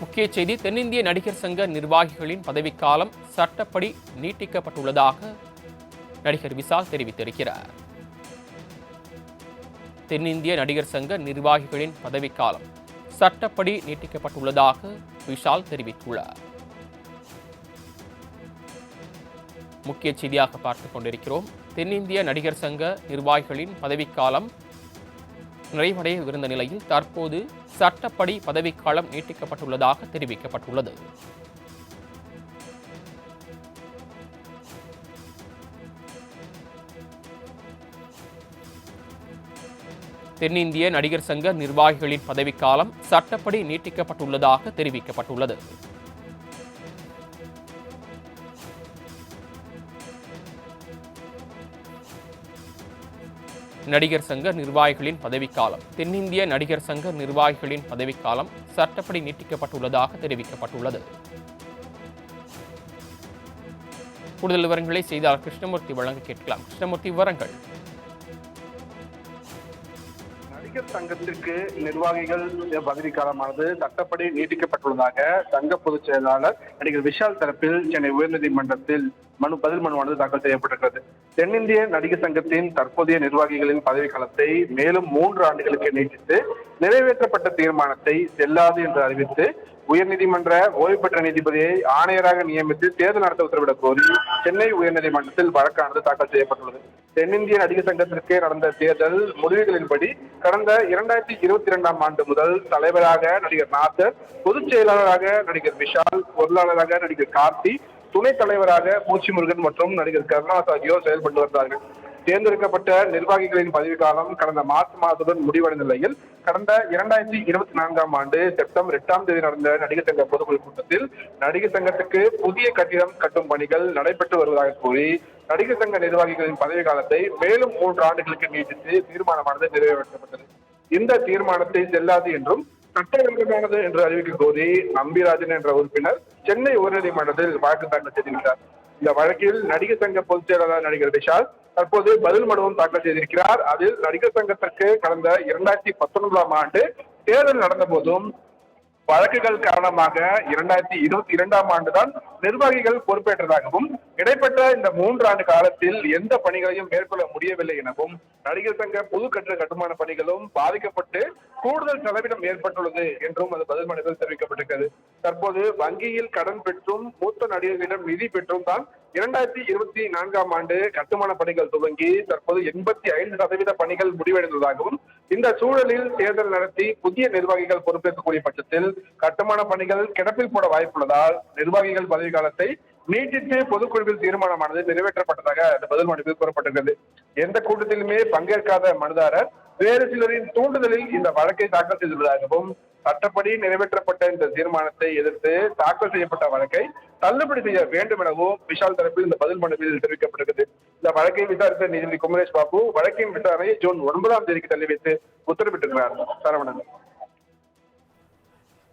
முக்கிய செய்தி தென்னிந்திய நடிகர் சங்க நிர்வாகிகளின் பதவிக்காலம் சட்டப்படி நீட்டிக்கப்பட்டுள்ளதாக நடிகர் விசால் தெரிவித்திருக்கிறார். தென்னிந்திய நடிகர் சங்க நிர்வாகிகளின் பதவிக்காலம் சட்டப்படி நீட்டிக்கப்பட்டுள்ளதாக விஷால் தெரிவித்துள்ளார். முக்கிய செய்தியாக பார்த்துக் கொண்டிருக்கிறோம். தென்னிந்திய நடிகர் சங்க நிர்வாகிகளின் பதவிக்காலம் நிறைவடையவிருந்த நிலையில் தற்போது சட்டப்படி பதவிக்காலம் நீட்டிக்கப்பட்டுள்ளதாக தெரிவிக்கப்பட்டுள்ளது. தென்னிந்திய நடிகர் சங்க நிர்வாகிகளின் பதவிக்காலம் சட்டப்படி நீட்டிக்கப்பட்டுள்ளதாக தெரிவிக்கப்பட்டுள்ளது. நடிகர் சங்க நிர்வாகிகளின் பதவிக்காலம். தென்னிந்திய நடிகர் சங்க நிர்வாகிகளின் பதவிக்காலம் சட்டப்படி நீட்டிக்கப்பட்டுள்ளதாக தெரிவிக்கப்பட்டுள்ளது. கூடுதல் விவரங்களை செய்தால் கிருஷ்ணமூர்த்தி வழங்க கேட்கலாம். கிருஷ்ணமூர்த்தி விவரங்கள். நடிகர் சங்கத்திற்கு நிர்வாகிகள் பதவி காலமானது சட்டப்படி நீட்டிக்கப்பட்டுள்ளதாக சங்க பொதுச் செயலாளர் நடிகர் விஷால் தரப்பில் சென்னை உயர்நீதிமன்றத்தில் மனு பதில் மனுவானது தாக்கல் செய்யப்பட்டிருக்கிறது. தென்னிந்திய நடிகர் சங்கத்தின் தற்போதைய நிர்வாகிகளின் பதவி காலத்தை மேலும் மூன்று ஆண்டுகளுக்கு நீட்டித்து நிறைவேற்றப்பட்ட தீர்மானத்தை செல்லாது என்று அறிவித்து உயர்நீதிமன்ற ஓய்வு பெற்ற நீதிபதியை ஆணையராக நியமித்து தேர்தல் நடத்த உத்தரவிடக் கோரி சென்னை உயர்நீதிமன்றத்தில் வழக்கானது தாக்கல் செய்யப்பட்டுள்ளது. தென்னிந்திய நடிகர் சங்கத்திற்கு நடந்த தேர்தல் முடிவுகளின்படி கடந்த இரண்டாயிரத்தி இருபத்தி இரண்டாம் ஆண்டு முதல் தலைவராக நடிகர் நாசர் பொதுச் செயலாளராக நடிகர் விஷால் பொருளாளராக நடிகர் கார்த்தி துணைத் தலைவராக மூச்சி முருகன் மற்றும் நடிகர் கருணாஸ் ஆகியோர் செயல்பட்டு வந்தார்கள். தேர்ந்தெடுக்கப்பட்ட நிர்வாகிகளின் பதவிக்காலம் கடந்த மார்ச் மாதத்துடன் முடிவடைந்த நிலையில் கடந்த இரண்டாயிரத்தி இருபத்தி நான்காம் ஆண்டு செப்டம்பர் எட்டாம் தேதி நடந்த நடிகர் சங்க பொதுக்குழு கூட்டத்தில் நடிகர் சங்கத்துக்கு புதிய கட்டிடம் கட்டும் பணிகள் நடைபெற்று வருவதாக கூறி நடிகர் சங்க நிர்வாகிகளின் பதவி காலத்தை மேலும் மூன்று ஆண்டுகளுக்கு நீட்டித்து தீர்மானமானது நிறைவேற்றப்பட்டது. இந்த தீர்மானத்தை செல்லாது என்றும் சட்டவிரோதமானது என்று அறிவிக்க கோரி நம்பிராஜன் என்ற உறுப்பினர் சென்னை உயர்நீதிமன்றத்தில் வழக்கு தாக்கல் செய்திருக்கிறார் இந்த வழக்கில் நடிகர் சங்க பொதுச் செயலாளர் நடிகர் விஷால் தற்போது பதில் மனுவும் தாக்கல் செய்திருக்கிறார். அதில் நடிகர் சங்கத்திற்கு கடந்த இரண்டாயிரத்தி பத்தொன்பதாம் ஆண்டு தேர்தல் நடந்த போதும் வழக்குகள் காரணமாக இரண்டாயிரத்தி இருபத்தி இரண்டாம் ஆண்டுதான் நிர்வாகிகள் பொறுப்பேற்றதாகவும் இடைப்பட்ட இந்த மூன்று ஆண்டு காலத்தில் எந்த பணிகளையும் மேற்கொள்ள முடியவில்லை எனவும் நடிகர் சங்க புது கட்டிட கட்டுமான பணிகளும் பாதிக்கப்பட்டு கூடுதல் செலவினம் ஏற்பட்டுள்ளது என்றும் அது பதில் மனுவில் தெரிவிக்கப்பட்டிருக்கிறது. தற்போது வங்கியில் கடன் பெற்றும் மூத்த நடிகர்களிடம் நிதி பெற்றும் தான் இரண்டாயிரத்தி இருபத்தி நான்காம் ஆண்டு கட்டுமான பணிகள் துவங்கி தற்போது எண்பத்தி ஐந்து சதவீத பணிகள் முடிவடைந்ததாகவும் இந்த சூழலில் தேர்தல் நடத்தி புதிய நிர்வாகிகள் பொறுப்பேற்கக்கூடிய பட்சத்தில் கட்டுமான பணிகள் கிடப்பில் போட வாய்ப்புள்ளதால் நிர்வாகிகள் பதவி காலத்தை நீட்டித்து பொதுக்குழுவில் தீர்மானமானது நிறைவேற்றப்பட்டதாக அந்த பதில் மனுவில் கூறப்பட்டிருக்கிறது. எந்த கூட்டத்திலுமே பங்கேற்காத மனுதாரர் வேறு சிலரின் தூண்டுதலில் இந்த வழக்கை தாக்கல் செய்துள்ளதாகவும் சட்டப்படி நிறைவேற்றப்பட்ட இந்த தீர்மானத்தை எதிர்த்து தாக்கல் செய்யப்பட்ட வழக்கை தள்ளுபடி செய்ய வேண்டும் எனவும் விஷால் தரப்பில் இந்த பதில் மனுவில் தெரிவிக்கப்பட்டிருக்கிறது. இந்த வழக்கை விசாரித்த நீதிபதி குமரேஷ் பாபு வழக்கின் விசாரணையை ஜூன் ஒன்பதாம் தேதிக்கு தள்ளி வைத்து உத்தரவிட்டிருக்கிறார். சரவணன்.